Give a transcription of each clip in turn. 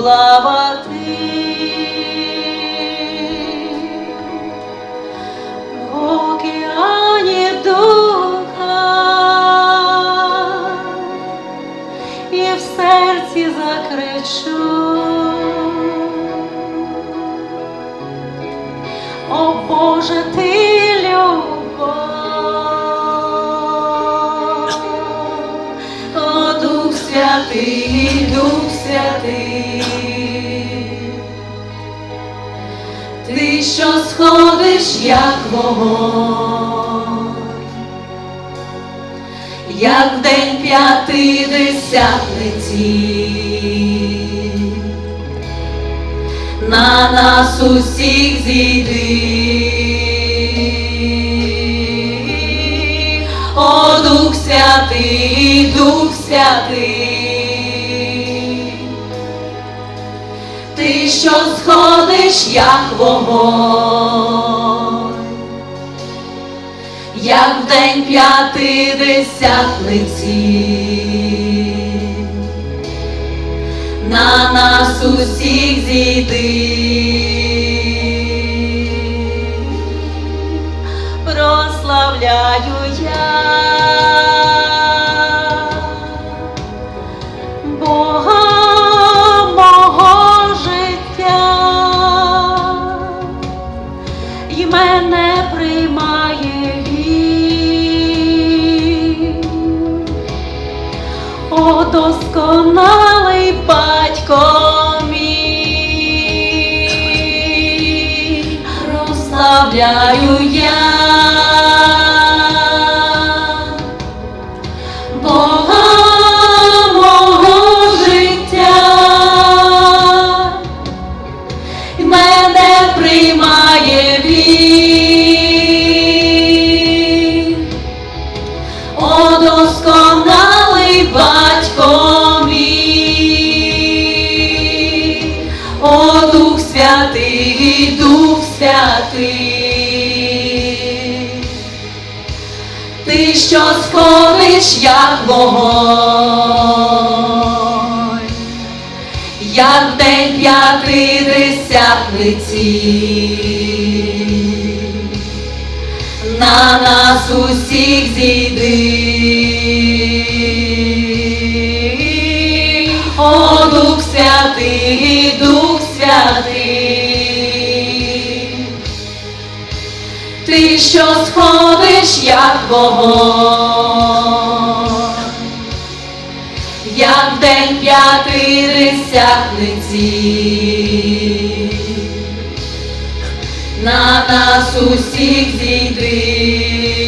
плавати. в океані духа в серці закричу. Боже, ти що сходиш, як вогонь, як в день п'ятидесятниці. На нас усіх зійди, о Дух Святий, Дух Святий, ти що сходиш, як вогонь, як в день п'ятидесятниці. На нас усіх зійди. Прославляю О, досконалий батько мій, прославляю я. Святий, Дух Святий, ти що сходиш, як вогонь, як день п'ятидесятниці на нас усіх зійди. Сходиш, як день п'ятий п'ятидесятниці на нас усіх зійди.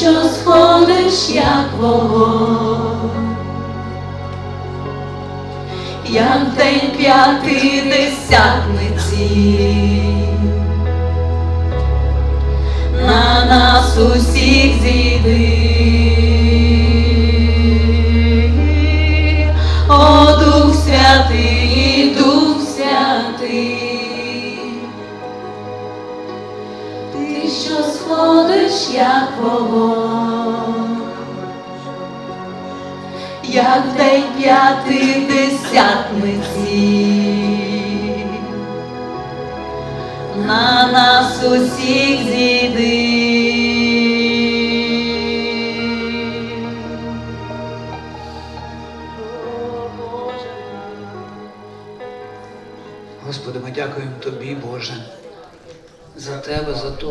Що сходиш, як вогонь, як день п'ятидесятниці, на нас усіх зійди, о Дух Святий, Дух Святий, ти що сходиш, як вогонь, в день п'ятидесятниці, на нас усіх зійди. Господи, ми дякуємо Тобі, Боже, за Тебе, за те,